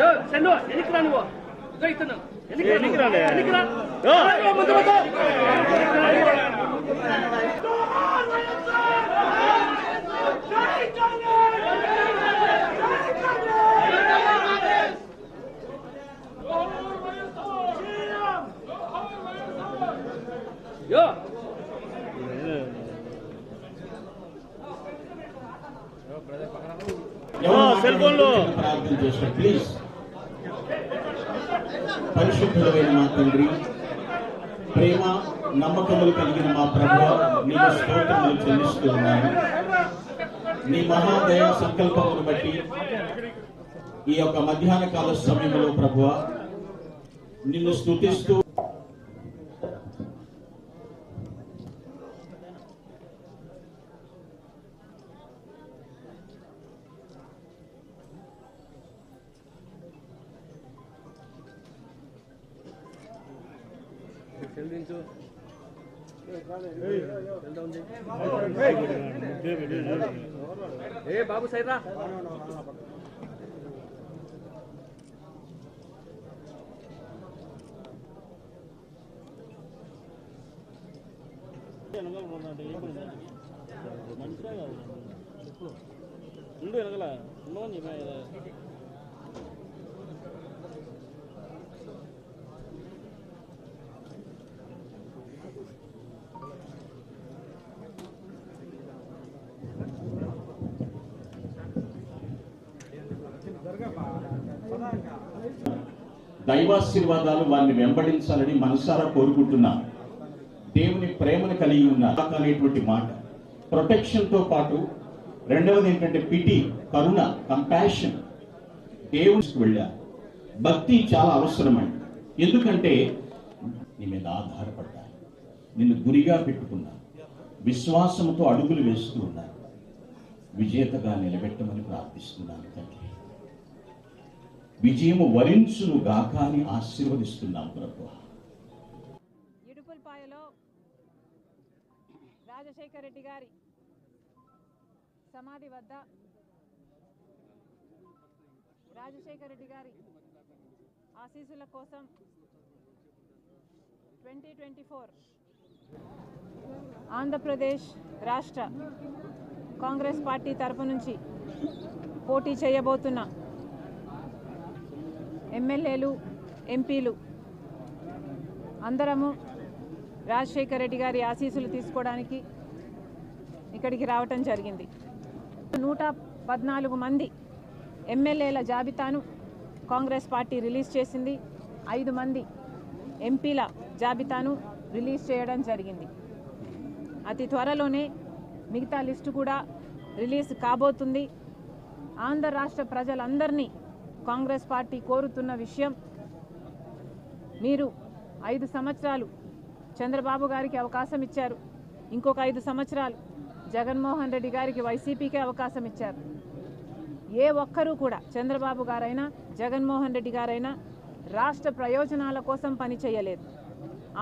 యో, చందు ఎనికి రా నువ్వు ఇదో ఇస్తున్నాను ఎనికి రా ఎనికి రాలే? ఎనికి రా యో. రా, ముందు ముందు. ప్రార్థన చేస్తాం ప్లీజ్. పరిశుద్ధులైన మా తండ్రి ప్రేమ నమ్మకములు కలిగిన మా ప్రభు నీకు స్తోత్రములు చెల్లిస్తూ ఉన్నాను. నీ మహాదయ సంకల్పమును బట్టి ఈ యొక్క మధ్యాహ్న కాల సమయంలో ప్రభు నిన్ను స్థుతిస్తూ ఏ బాబు సైరా ఉండు వెనకల ఉండవని చెప్పా కదా. దైవాశీర్వాదాలు వారిని వెంబడించాలని మనసారా కోరుకుంటున్నా. దేవుని ప్రేమను కలిగి ఉన్న అనేటువంటి మాట. ప్రొటెక్షన్తో పాటు రెండవది ఏంటంటే పిటి కరుణ కంపాషన్ దేవునికి వెళ్ళా. భక్తి చాలా అవసరమండి ఎందుకంటే నీ మీద ఆధారపడ్డా. నిన్ను గురిగా పెట్టుకున్నా. విశ్వాసంతో అడుగులు వేస్తూ ఉన్నారు విజేతగా నిలబెట్టమని ప్రార్థిస్తున్నాను తండ్రి. విజయము వరించును గాక అని ఆశీర్వదిస్తున్నాం ప్రభు ఇడుపులపాయలో రాజశేఖర రెడ్డి గారి సమాధి వద్ద రాజశేఖర రెడ్డి గారి ఆశీస్సుల కోసం ట్వంటీ ట్వంటీ ఫోర్ ఆంధ్రప్రదేశ్ రాష్ట్ర కాంగ్రెస్ పార్టీ తరపు నుంచి పోటీ చేయబోతున్న ఎమ్మెల్యేలు ఎంపీలు అందరము రాజశేఖర రెడ్డి గారి ఆశీస్సులు తీసుకోవడానికి ఇక్కడికి రావటం జరిగింది. నూట పద్నాలుగు మంది ఎమ్మెల్యేల జాబితాను కాంగ్రెస్ పార్టీ రిలీజ్ చేసింది. ఐదు మంది ఎంపీల జాబితాను రిలీజ్ చేయడం జరిగింది. అతి త్వరలోనే మిగతా లిస్టు కూడా రిలీజ్ కాబోతుంది. ఆంధ్ర రాష్ట్ర ప్రజలందరినీ కాంగ్రెస్ పార్టీ కోరుతున్న విషయం మీరు ఐదు సంవత్సరాలు చంద్రబాబు గారికి అవకాశం ఇచ్చారు. ఇంకొక ఐదు సంవత్సరాలు జగన్మోహన్ రెడ్డి గారికి వైసీపీకే అవకాశం ఇచ్చారు. ఏ ఒక్కరూ కూడా చంద్రబాబు గారైనా జగన్మోహన్ రెడ్డి గారైనా రాష్ట్ర ప్రయోజనాల కోసం పని చేయలేదు.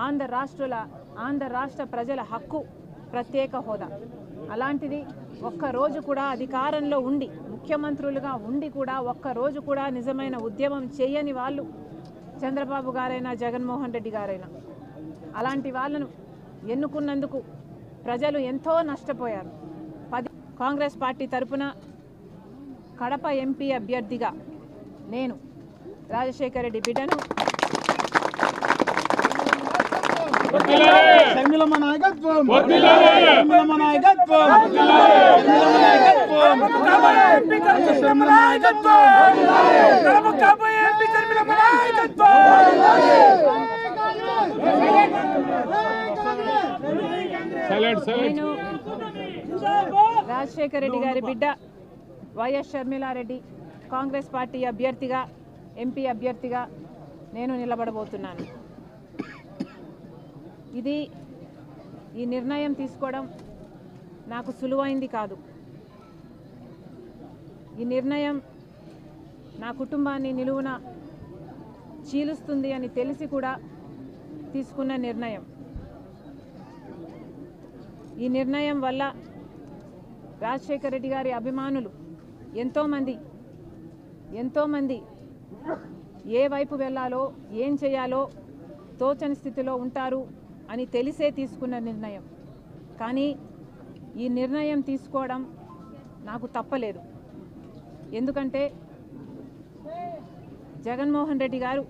ఆంధ్ర రాష్ట్రుల ఆంధ్ర రాష్ట్ర ప్రజల హక్కు ప్రత్యేక హోదా. అలాంటిది ఒక్కరోజు కూడా అధికారంలో ఉండి ముఖ్యమంత్రులుగా ఉండి కూడా ఒక్కరోజు కూడా నిజమైన ఉద్యమం చేయని వాళ్ళు చంద్రబాబు గారైనా జగన్మోహన్ రెడ్డి గారైనా. అలాంటి వాళ్ళను ఎన్నుకున్నందుకు ప్రజలు ఎంతో నష్టపోయారు. పది కాంగ్రెస్ పార్టీ తరపున కడప ఎంపీ అభ్యర్థిగా నేను రాజశేఖర రెడ్డి బిడ్డను శర్మిలమ్మ నాయకత్వం శర్మిలమ్మ నాయకత్వం షర్మిలమ్మ నాయకత్వం షర్మిలమ్మ నాయకత్వం రాజశేఖర రెడ్డి గారి బిడ్డ వైఎస్ షర్మిలారెడ్డి కాంగ్రెస్ పార్టీ అభ్యర్థిగా ఎంపీ అభ్యర్థిగా నేను నిలబడబోతున్నాను. ఇది ఈ నిర్ణయం తీసుకోవడం నాకు సులువైంది కాదు. ఈ నిర్ణయం నా కుటుంబాన్ని నిలువున చీలుస్తుంది అని తెలిసి కూడా తీసుకున్న నిర్ణయం. ఈ నిర్ణయం వల్ల రాజశేఖర రెడ్డి గారి అభిమానులు ఎంతోమంది ఎంతోమంది ఏ వైపు వెళ్ళాలో ఏం చేయాలో తోచని స్థితిలో ఉంటారు. అని తెలిసే తీసుకున్న నిర్ణయం. కానీ ఈ నిర్ణయం తీసుకోవడం నాకు తప్పలేదు. ఎందుకంటే జగన్మోహన్ రెడ్డి గారు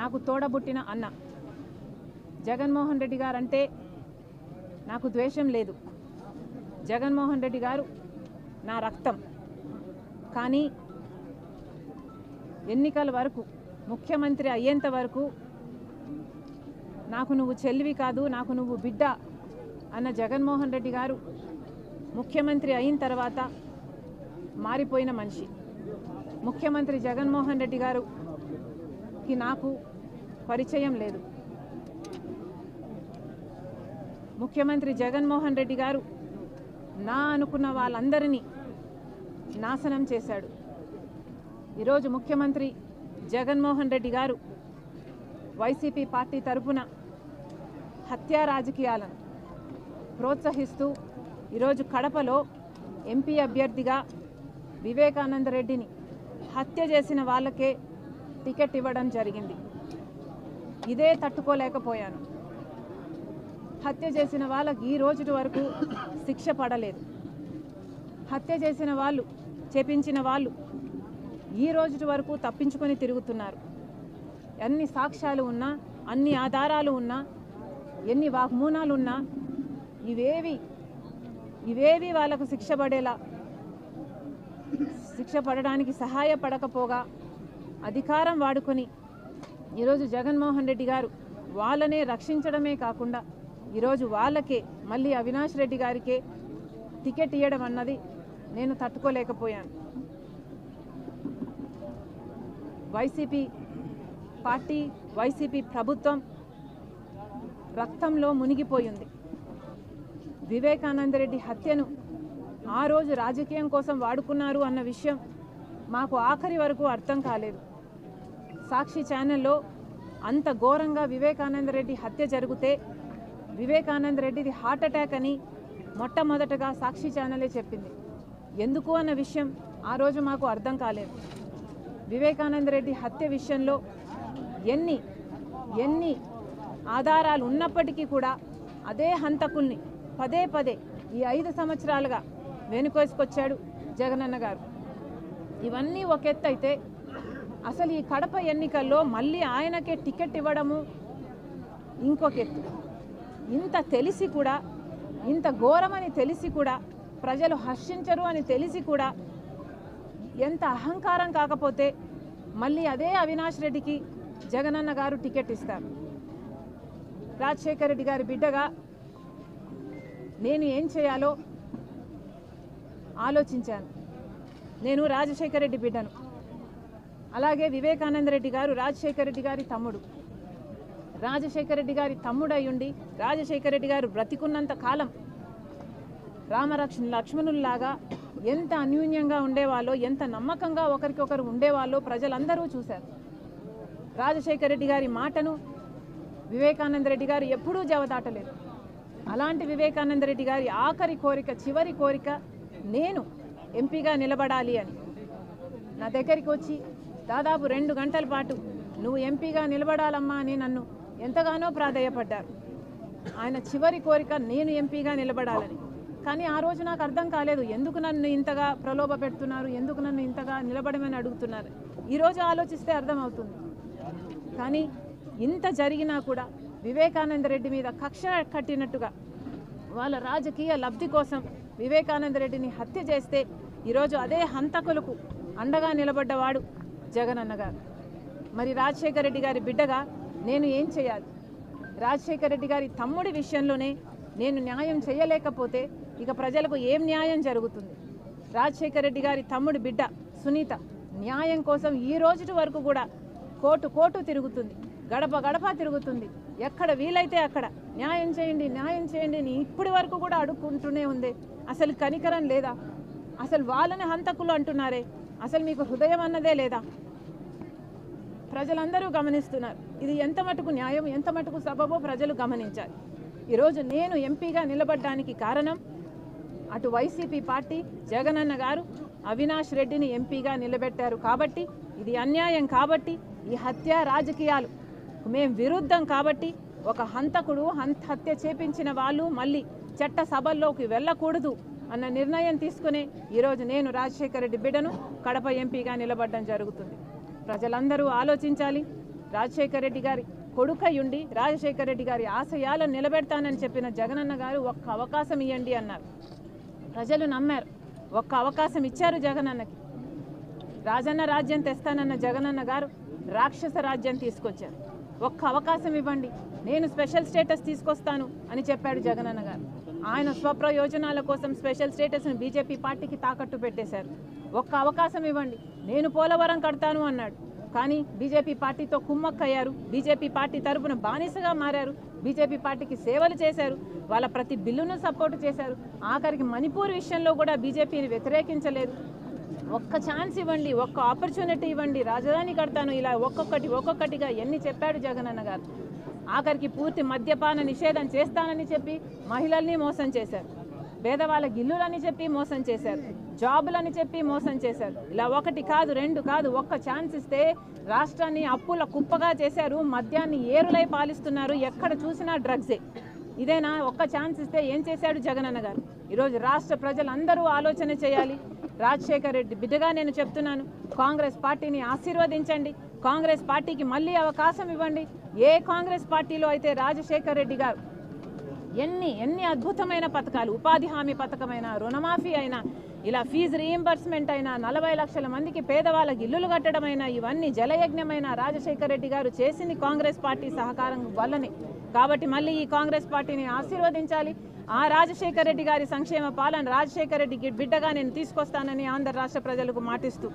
నాకు తోడబుట్టిన అన్న. జగన్మోహన్ రెడ్డి గారు అంటే నాకు ద్వేషం లేదు. జగన్మోహన్ రెడ్డి గారు నా రక్తం. కానీ ఎన్నికల వరకు ముఖ్యమంత్రి అయ్యేంత వరకు నాకు నువ్వు చెల్లివి కాదు నాకు నువ్వు బిడ్డ అన్న జగన్మోహన్ రెడ్డి గారు ముఖ్యమంత్రి అయిన తర్వాత మారిపోయిన మనిషి. ముఖ్యమంత్రి జగన్మోహన్ రెడ్డి గారుకి నాకు పరిచయం లేదు. ముఖ్యమంత్రి జగన్మోహన్ రెడ్డి గారు నా అనుకున్న వాళ్ళందరినీ నాశనం చేశాడు. ఈరోజు ముఖ్యమంత్రి జగన్మోహన్ రెడ్డి గారు వైసీపీ పార్టీ తరపున హత్యా రాజకీయాలను ప్రోత్సహిస్తూ ఈరోజు కడపలో ఎంపీ అభ్యర్థిగా వివేకానంద రెడ్డిని హత్య చేసిన వాళ్ళకే టికెట్ ఇవ్వడం జరిగింది. ఇదే తట్టుకోలేకపోయాను. హత్య చేసిన వాళ్ళకి ఈ రోజు వరకు శిక్ష పడలేదు. హత్య చేసిన వాళ్ళు చేపించిన వాళ్ళు ఈ రోజు వరకు తప్పించుకొని తిరుగుతున్నారు. ఎన్ని సాక్ష్యాలు ఉన్నా అన్ని ఆధారాలు ఉన్నా ఎన్ని వాగ్మూనాలు ఉన్నా ఇవేవి ఇవేవి వాళ్ళకు శిక్ష పడేలా శిక్ష పడడానికి సహాయపడకపోగా అధికారం వాడుకొని ఈరోజు జగన్మోహన్ రెడ్డి గారు వాళ్ళనే రక్షించడమే కాకుండా ఈరోజు వాళ్ళకే మళ్ళీ అవినాష్ రెడ్డి గారికే టికెట్ ఇవ్వడం అన్నది నేను తట్టుకోలేకపోయాను. వైసీపీ పార్టీ వైసీపీ ప్రభుత్వం రక్తంలో మునిగిపోయింది. వివేకానందరెడ్డి హత్యను ఆ రోజు రాజకీయం కోసం వాడుకున్నారు అన్న విషయం మాకు ఆఖరి వరకు అర్థం కాలేదు. సాక్షి ఛానల్లో అంత ఘోరంగా వివేకానంద రెడ్డి హత్య జరిగితే వివేకానంద రెడ్డిది హార్ట్ అటాక్ అని మొట్టమొదటగా సాక్షి ఛానలే చెప్పింది. ఎందుకు అన్న విషయం ఆ రోజు మాకు అర్థం కాలేదు. వివేకానంద రెడ్డి హత్య విషయంలో ఎన్ని ఎన్ని ఆధారాలు ఉన్నప్పటికీ కూడా అదే హంతకుల్ని పదే పదే ఈ ఐదు సంవత్సరాలుగా వెనుకోసుకొచ్చాడు జగనన్న గారు. ఇవన్నీ ఒక ఎత్తు అయితే అసలు ఈ కడప ఎన్నికల్లో మళ్ళీ ఆయనకే టికెట్ ఇవ్వడము ఇంకొక ఎత్తు. ఇంత తెలిసి కూడా ఇంత ఘోరమని తెలిసి కూడా ప్రజలు హర్షించరు అని తెలిసి కూడా ఎంత అహంకారం కాకపోతే మళ్ళీ అదే అవినాష్ రెడ్డికి జగనన్న గారు టికెట్ ఇస్తారు. రాజశేఖర రెడ్డి గారి బిడ్డగా నేను ఏం చేయాలో ఆలోచించాను. నేను రాజశేఖర రెడ్డి బిడ్డను. అలాగే వివేకానంద రెడ్డి గారు రాజశేఖర రెడ్డి గారి తమ్ముడు. రాజశేఖర రెడ్డి గారి తమ్ముడై ఉండి రాజశేఖర రెడ్డి గారు బ్రతికున్నంత కాలం రామరక్ష లక్ష్మణుల్లాగా ఎంత అన్యూన్యంగా ఉండేవాళ్ళో ఎంత నమ్మకంగా ఒకరికొకరు ఉండేవాళ్ళో ప్రజలందరూ చూశారు. రాజశేఖర రెడ్డి గారి మాటను వివేకానంద రెడ్డి గారు ఎప్పుడూ జవదాటలేదు. అలాంటి వివేకానంద రెడ్డి గారి ఆఖరి కోరిక చివరి కోరిక నేను ఎంపీగా నిలబడాలి అని. నా దగ్గరికి వచ్చి దాదాపు రెండు గంటల పాటు నువ్వు ఎంపీగా నిలబడాలమ్మా అని నన్ను ఎంతగానో ప్రాధేయపడ్డారు. ఆయన చివరి కోరిక నేను ఎంపీగా నిలబడాలని. కానీ ఆ రోజు నాకు అర్థం కాలేదు. ఎందుకు నన్ను ఇంతగా ప్రలోభ పెడుతున్నారు? ఎందుకు నన్ను ఇంతగా నిలబడమని అడుగుతున్నారు? ఈరోజు ఆలోచిస్తే అర్థమవుతుంది. కానీ ఇంత జరిగినా కూడా వివేకానంద రెడ్డి మీద కక్ష కట్టినట్టుగా వాళ్ళ రాజకీయ లబ్ధి కోసం వివేకానంద రెడ్డిని హత్య చేస్తే ఈరోజు అదే హంతకులకు అండగా నిలబడ్డవాడు జగనన్న గారు. మరి రాజశేఖర రెడ్డి గారి బిడ్డగా నేను ఏం చేయాలి? రాజశేఖర రెడ్డి గారి తమ్ముడి విషయంలోనే నేను న్యాయం చేయలేకపోతే ఇక ప్రజలకు ఏం న్యాయం జరుగుతుంది? రాజశేఖర రెడ్డి గారి తమ్ముడి బిడ్డ సునీత న్యాయం కోసం ఈ రోజు వరకు కూడా కోటు కోటు తిరుగుతుంది. గడప గడప తిరుగుతుంది. ఎక్కడ వీలైతే అక్కడ. న్యాయం చేయండి న్యాయం చేయండి అని ఇప్పటి వరకు కూడా అడుక్కుంటూనే ఉంది. అసలు కనికరం లేదా? అసలు వాళ్ళని హంతకులు అంటున్నారే? అసలు మీకు హృదయం అన్నదే లేదా? ప్రజలందరూ గమనిస్తున్నారు. ఇది ఎంత మటుకు న్యాయం ఎంత మటుకు సబబో ప్రజలు గమనించాలి. ఈరోజు నేను ఎంపీగా నిలబడ్డానికి కారణం అటు వైసీపీ పార్టీ జగనన్న గారు అవినాష్ రెడ్డిని ఎంపీగా నిలబెట్టారు కాబట్టి ఇది అన్యాయం కాబట్టి ఈ హత్య రాజకీయాలు మేం విరుద్ధం కాబట్టి ఒక హంతకుడు హంత హత్య చేపించిన వాళ్ళు మళ్ళీ చట్ట సభల్లోకి వెళ్ళకూడదు అన్న నిర్ణయం తీసుకునే ఈరోజు నేను రాజశేఖర రెడ్డి బిడ్డను కడప ఎంపీగా నిలబడడం జరుగుతుంది. ప్రజలందరూ ఆలోచించాలి. రాజశేఖర రెడ్డి గారి కొడుకయుండి రాజశేఖర రెడ్డి గారి ఆశయాలను నిలబెడతానని చెప్పిన జగనన్న గారు ఒక్క అవకాశం ఇవ్వండి అన్నారు. ప్రజలు నమ్మారు. ఒక్క అవకాశం ఇచ్చారు జగనన్నకి. రాజన్న రాజ్యం తెస్తానన్న జగనన్న గారు రాక్షస రాజ్యం తీసుకొచ్చారు. ఒక్క అవకాశం ఇవ్వండి. నేను స్పెషల్ స్టేటస్ తీసుకొస్తాను అని చెప్పాడు జగనన్న గారు. ఆయన స్వప్రయోజనాల కోసం స్పెషల్ స్టేటస్ను బీజేపీ పార్టీకి తాకట్టు పెట్టేశారు. ఒక్క అవకాశం ఇవ్వండి. నేను పోలవరం కడతాను అన్నాడు. కానీ బీజేపీ పార్టీతో కుమ్మక్కయ్యారు. బీజేపీ పార్టీ తరఫున బానిసగా మారారు. బీజేపీ పార్టీకి సేవలు చేశారు. వాళ్ళ ప్రతి బిల్లును సపోర్ట్ చేశారు. ఆఖరికి మణిపూర్ విషయంలో కూడా బీజేపీని వ్యతిరేకించలేదు. ఒక్క ఛాన్స్ ఇవ్వండి ఒక్క ఆపర్చునిటీ ఇవ్వండి. రాజధాని కడతాను ఇలా ఒక్కొక్కటి ఒక్కొక్కటిగా ఎన్ని చెప్పాడు జగనన్న గారు. ఆఖరికి పూర్తి మద్యపాన నిషేధం చేస్తానని చెప్పి మహిళల్ని మోసం చేశారు. పేదవాళ్ళ గిల్లులని చెప్పి మోసం చేశారు. జాబులని చెప్పి మోసం చేశారు. ఇలా ఒకటి కాదు రెండు కాదు ఒక్క ఛాన్స్ ఇస్తే రాష్ట్రాన్ని అప్పుల కుప్పగా చేశారు. మద్యాన్ని ఏరులై పాలిస్తున్నారు. ఎక్కడ చూసినా డ్రగ్సే. ఇదేనా? ఒక్క ఛాన్స్ ఇస్తే ఏం చేశాడు జగనన్న గారు? ఈరోజు రాష్ట్ర ప్రజలందరూ ఆలోచన చేయాలి. రాజశేఖర్ రెడ్డి బిడ్డగా నేను చెప్తున్నాను. కాంగ్రెస్ పార్టీని ఆశీర్వదించండి. కాంగ్రెస్ పార్టీకి మళ్ళీ అవకాశం ఇవ్వండి. ఏ కాంగ్రెస్ పార్టీలో అయితే రాజశేఖర్ రెడ్డి గారు ఎన్ని ఎన్ని అద్భుతమైన పథకాలు ఉపాధి హామీ పథకమైన రుణమాఫీ అయినా ఇలా ఫీజు రీయింబర్స్మెంట్ అయినా నలభై లక్షల మందికి పేదవాళ్ళకి ఇల్లులు కట్టడమైనా ఇవన్నీ జలయజ్ఞమైన రాజశేఖర రెడ్డి గారు చేసింది కాంగ్రెస్ పార్టీ సహకారం వల్లనే. కాబట్టి మళ్ళీ ఈ కాంగ్రెస్ పార్టీని ఆశీర్వదించాలి. ఆ రాజశేఖర రెడ్డి గారి సంక్షేమ పాలన రాజశేఖర రెడ్డికి బిడ్డగా నేను తీసుకొస్తానని ఆంధ్ర రాష్ట్ర ప్రజలకు మాటిస్తూ